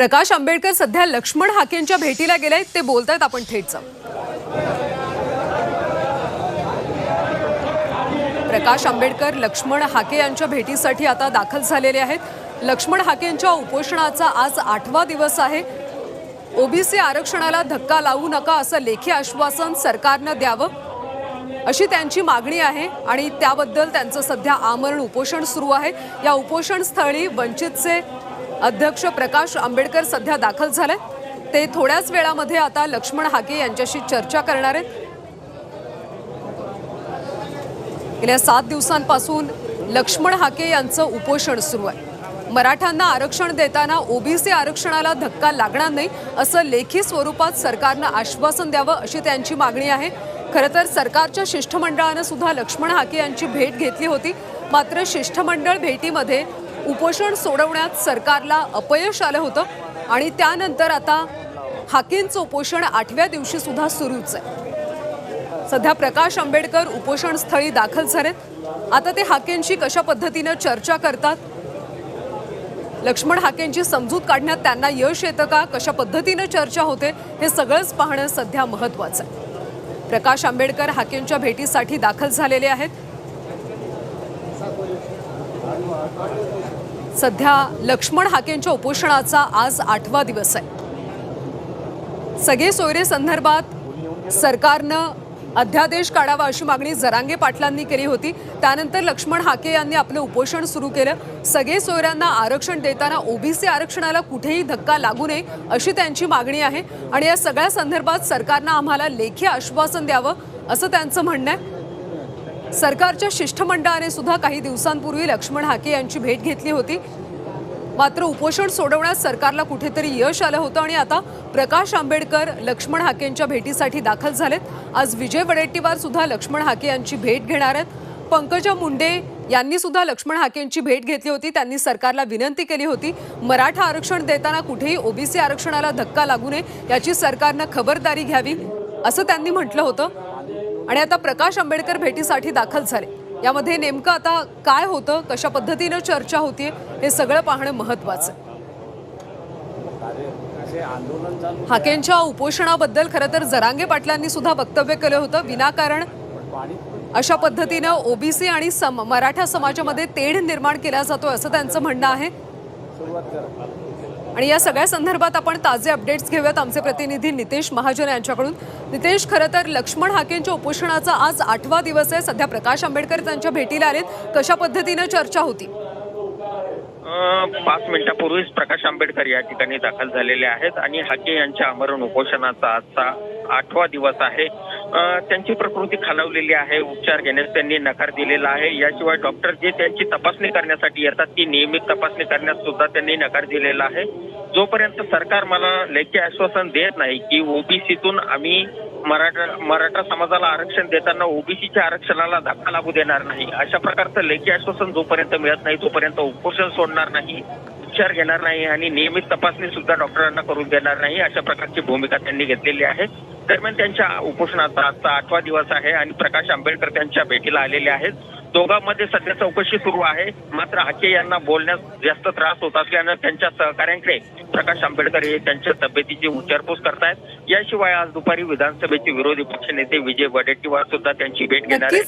प्रकाश आंबेडकर सध्या लक्ष्मण हाकेंच्या भेटीला गेले ते बोलतायत आपण थेट जाऊ. प्रकाश आंबेडकर लक्ष्मण हाके यांच्या भेटीसाठी आता दाखल झालेले आहेत. लक्ष्मण हाके यांच्या उपोषणाचा आज आठवा दिवस आहे. ओबीसी आरक्षणाला धक्का लावू नका असं लेखी आश्वासन सरकारनं द्यावं अशी त्यांची मागणी आहे आणि त्याबद्दल त्यांचं सध्या आमरण उपोषण सुरू आहे. या उपोषण स्थळी वंचितचे अध्यक्ष प्रकाश आंबेडकर सध्या दाखल झाले. ते थोड्याच वेळामध्ये आता लक्ष्मण हाके यांच्याशी चर्चा करणार आहेत. गेल्या सात दिवसांपासून लक्ष्मण हाके यांचं उपोषण सुरू आहे. मराठ्यांना आरक्षण देताना ओबीसी आरक्षणाला धक्का लागणार नाही असं लेखी स्वरूपात सरकारनं आश्वासन द्यावं अशी त्यांची मागणी आहे. खरं तर सरकारच्या शिष्टमंडळानं सुद्धा लक्ष्मण हाके यांची भेट घेतली होती. मात्र शिष्टमंडळ भेटीमध्ये उपोषण सोडवण्यात सरकारला अपयश आलं होतं आणि त्यानंतर आता हाकेंचं उपोषण आठव्या दिवशी सुद्धा सुरूच आहे. सध्या प्रकाश आंबेडकर उपोषण स्थळी दाखल झालेत. आता ते हाकेंशी कशा पद्धतीनं चर्चा करतात? लक्ष्मण हाकेंची समजूत काढण्यात त्यांना यश येतं का? कशा पद्धतीनं चर्चा होते? हे सगळंच पाहणं सध्या महत्वाचं आहे. प्रकाश आंबेडकर हाकेंच्या भेटीसाठी दाखल झालेले आहेत. सध्या लक्ष्मण हाकेंच्या उपोषणाचा आज आठवा दिवस आहे. सगळे सोयरे संदर्भात सरकारनं अध्यादेश काढावा अशी मागणी जरांगे पाटलांनी केली होती. त्यानंतर लक्ष्मण हाके यांनी आपलं उपोषण सुरू केलं. सगळे सोयऱ्यांना आरक्षण देताना ओबीसी आरक्षणाला कुठेही धक्का लागू नये अशी त्यांची मागणी आहे. आणि या सगळ्या संदर्भात सरकारनं आम्हाला लेखी आश्वासन द्यावं असं त्यांचं म्हणणं आहे. सरकारच्या शिष्टमंडळाने सुद्धा काही दिवसांपूर्वी लक्ष्मण हाके यांची भेट घेतली होती. मात्र उपोषण सोडवण्यात सरकारला कुठेतरी यश आलं होतं आणि आता प्रकाश आंबेडकर लक्ष्मण हाकेंच्या भेटीसाठी दाखल झालेत. आज विजय वडेट्टीवार सुद्धा लक्ष्मण हाके यांची भेट घेणार आहेत. पंकजा मुंडे यांनी सुद्धा लक्ष्मण हाकेंची भेट घेतली होती. त्यांनी सरकारला विनंती केली होती. मराठा आरक्षण देताना कुठेही ओबीसी आरक्षणाला धक्का लागू नये याची सरकारनं खबरदारी घ्यावी असं त्यांनी म्हटलं होतं. आणि आता प्रकाश आंबेडकर भेटीसाठी दाखल झाले. यामध्ये नेमकं आता काय होतं कशा पद्धतीनं चर्चा होतीये हे सगळं पाहणं महत्वाचं. हाकेंच्या उपोषणाबद्दल खरं तर जरांगे पाटलांनी सुद्धा वक्तव्य केलं होतं विनाकारण अशा पद्धतीनं ओबीसी आणि सम मराठा समाजामध्ये तेढ निर्माण केला जातोय असं त्यांचं म्हणणं आहे. आणि या सगळ्या संदर्भात आपण ताजे अपडेट्स घेऊयात. आमचे प्रतिनिधी नितेश महाजन यांच्याकडून. नितेश खरं तर लक्ष्मण हाकेंच्या उपोषणाचा आज आठवा दिवस आहे. सध्या प्रकाश आंबेडकर त्यांच्या भेटीला आलेत. कशा पद्धतीनं चर्चा होती? पाच मिनिटापूर्वीच प्रकाश आंबेडकर या ठिकाणी दाखल झालेले आहेत आणि हाके यांच्या आमरण उपोषणाचा आजचा आठवा दिवस आहे. त्यांची प्रकृती खालावलेली आहे उपचार घेण्यास त्यांनी नकार दिलेला आहे. याशिवाय डॉक्टर जे त्यांची तपासणी करण्यासाठी येतात ती नियमित तपासणी करण्यास सुद्धा त्यांनी नकार दिलेला आहे. जोपर्यंत सरकार मला लेखी आश्वासन देत नाही की ओबीसीतून आम्ही मराठा मराठा समाजाला आरक्षण देताना ओबीसीच्या आरक्षणाला धक्का लागू देणार नाही अशा प्रकारचं लेखी आश्वासन जोपर्यंत मिळत नाही तोपर्यंत उपोषण सोडणार नाही उपचार घेणार नाही आणि नियमित तपासणी सुद्धा डॉक्टरांना करून देणार नाही अशा प्रकारची भूमिका त्यांनी घेतलेली आहे. दरम्यान त्यांच्या उपोषणाचा आजचा आठवा दिवस आहे आणि प्रकाश आंबेडकर त्यांच्या भेटीला आलेले आहेत. दोघांमध्ये सध्या चौकशी सुरू आहे. मात्र हाके यांना बोलण्यास जास्त त्रास होत असल्यानं त्यांच्या सहकाऱ्यांकडे प्रकाश आंबेडकर हे त्यांच्या तब्येतीची विचारपूस करतायत. याशिवाय आज दुपारी विधानसभेचे विरोधी पक्षनेते विजय वडेट्टीवार सुद्धा त्यांची भेट घेणार आहेत.